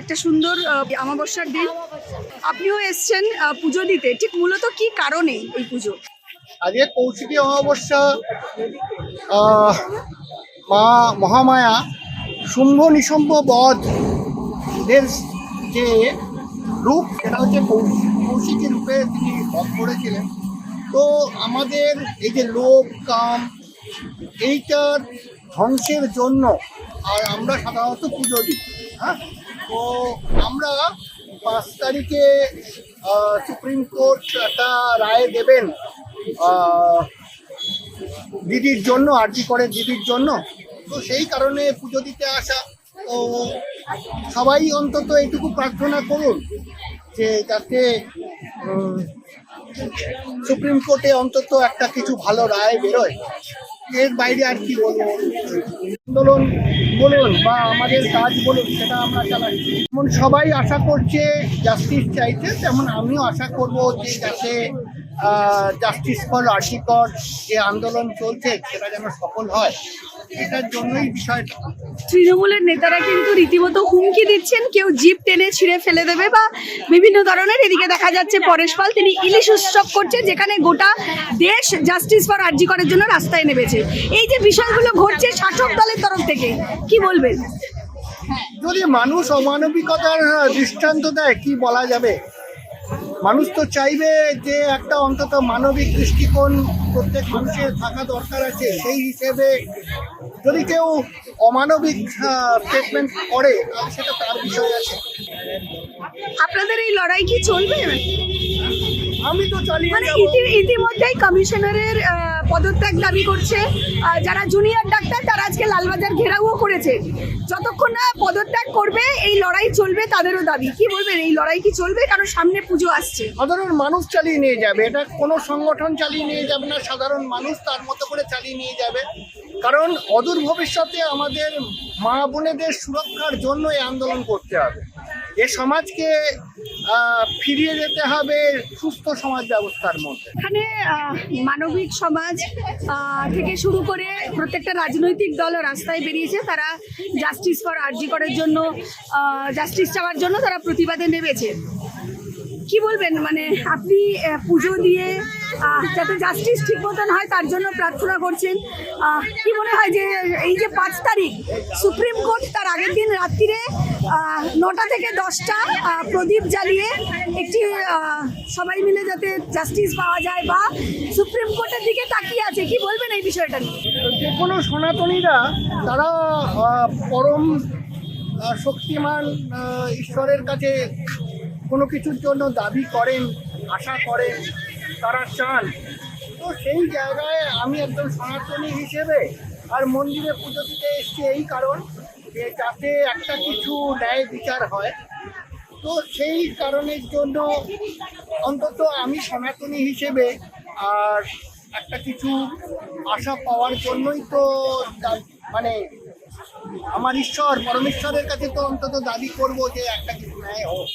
একটা সুন্দর আহ, অমাবস্যার দিন। আপনিও এসছেন পুজো দিতে। ঠিক মূলত কি কারণে এই পুজো? আজকে কৌশিকী অমাবস্যা মা মহামায়া শুম্ভ নিশুম্ভ বধ যে রূপ সেটা হচ্ছে কৌশিকী। রূপে তিনি বধ করেছিলেন। তো আমাদের এই যে লোভ কাম এইটার ধ্বংসের জন্য আর আমরা সাধারণত পুজো দিই। হ্যাঁ? তো আমরা পাঁচ তারিখে সুপ্রিম কোর্ট একটা রায় দেবেন দিদির জন্য, আরজি করে দিদির জন্য। তো সেই কারণে পুজো দিতে আসা। তো সবাই অন্তত এইটুকু প্রার্থনা করুন যে যাতে সুপ্রিম কোর্টে অন্তত একটা কিছু ভালো রায় বেরোয়। এর বাইরে আর কি বলব? আন্দোলন বলুন বা আমাদের কাজ বলুন, সেটা আমরা চালাচ্ছি যেমন সবাই আশা করছে জাস্টিস চাইছে, তেমন আমিও আশা করব যে যাতে জাস্টিস ফর আর্টিকর যে আন্দোলন চলছে সেটা যেন সফল হয় এটার জন্যই বিষয়টা। তৃণমূলের নেতারা কিন্তু রীতিমতো হুমকি দিচ্ছেন কেউ জিপ টেনে ছিঁড়ে ফেলে দেবে বা বিভিন্ন ধরনের এদিকে দেখা যাচ্ছে পরেশ পাল তিনি ইলিশ উৎসব করছে যেখানে গোটা দেশ জাস্টিস ফর আর্জি করার জন্য রাস্তায় নেমেছে। এই যে বিষয়গুলো ঘটছে শাসক দলের তরফ থেকে কি বলবেন? যদি মানুষ অমানবিকতার দৃষ্টান্ত দেয় কি বলা যাবে? মানুষ তো চাইবে যে একটা অন্তত মানবিক দৃষ্টিকোণ প্রত্যেক মানুষের থাকা দরকার আছে। সেই হিসেবে যদি কেউ অমানবিক ট্রিটমেন্ট করে সেটা তার বিষয় আছে। আপনাদের এই লড়াই কি চলবে? আমি তো চালিয়ে মানে ইতিমধ্যেই কমিশনারের পদত্যাগ দাবি করছে। যারা জুনিয়র ডাক্তার তারা আজকে লালবাজার ঘেরাও করেছে। যতক্ষণ না পদত্যাগ করবে এই লড়াই চলবে তাদেরও দাবি। কি বলবেন? এই লড়াই কি চলবে? কারণ সামনে পুজো আসছে। সাধারণ মানুষ চালিয়ে নিয়ে যাবে। এটা কোনো সংগঠন চালিয়ে নিয়ে যাবে না। সাধারণ মানুষ তার মতো করে চালিয়ে নিয়ে যাবে। কারণ অদূর ভবিষ্যতে আমাদের মা বোনেদের সুরক্ষার জন্য এই আন্দোলন করতে হবে। এ সমাজকে ফিরিয়ে যেতে হবে সুস্থ সমাজ ব্যবস্থার মধ্যে। এখানে মানবিক সমাজ থেকে শুরু করে প্রত্যেকটা রাজনৈতিক দল রাস্তায় বেরিয়েছে। তারা জাস্টিস ফর আর্জি করার জন্য জাস্টিস চাওয়ার জন্য তারা প্রতিবাদে নেমেছে। কি বলবেন? মানে আপনি পুজো দিয়ে যাতে জাস্টিস ঠিক মতন হয়, তার জন্য প্রার্থনা করছেন। কি মনে হয় যে, এই যে পাঁচ তারিখ, সুপ্রিম কোর্ট তার আগের দিন রাত্রিরে নটা থেকে দশটা প্রদীপ জ্বালিয়ে একটি সবাই মিলে যাতে জাস্টিস পাওয়া যায় বা সুপ্রিম কোর্টের দিকে তাকিয়ে আছে। কি বলবেন এই বিষয়টা নিয়ে? কোনো সনাতনীরা, তারা পরম শক্তিমান ঈশ্বরের কাছে কোনো কিছুর জন্য দাবি করেন, আশা করেন, তারা চান। তো সেই জায়গায় আমি একজন সনাতনী হিসেবে আর মন্দিরে পুজো দিতে এসেছি এই কারণ যে যাতে একটা কিছু ন্যায় বিচার হয়। তো সেই কারণের জন্য অন্তত আমি সনাতনী হিসেবে আর একটা কিছু আশা পাওয়ার জন্যই তো মানে আমার ঈশ্বর পরমেশ্বরের কাছে তো অন্তত দাবি করব যে একটা কিছু ন্যায় হোক।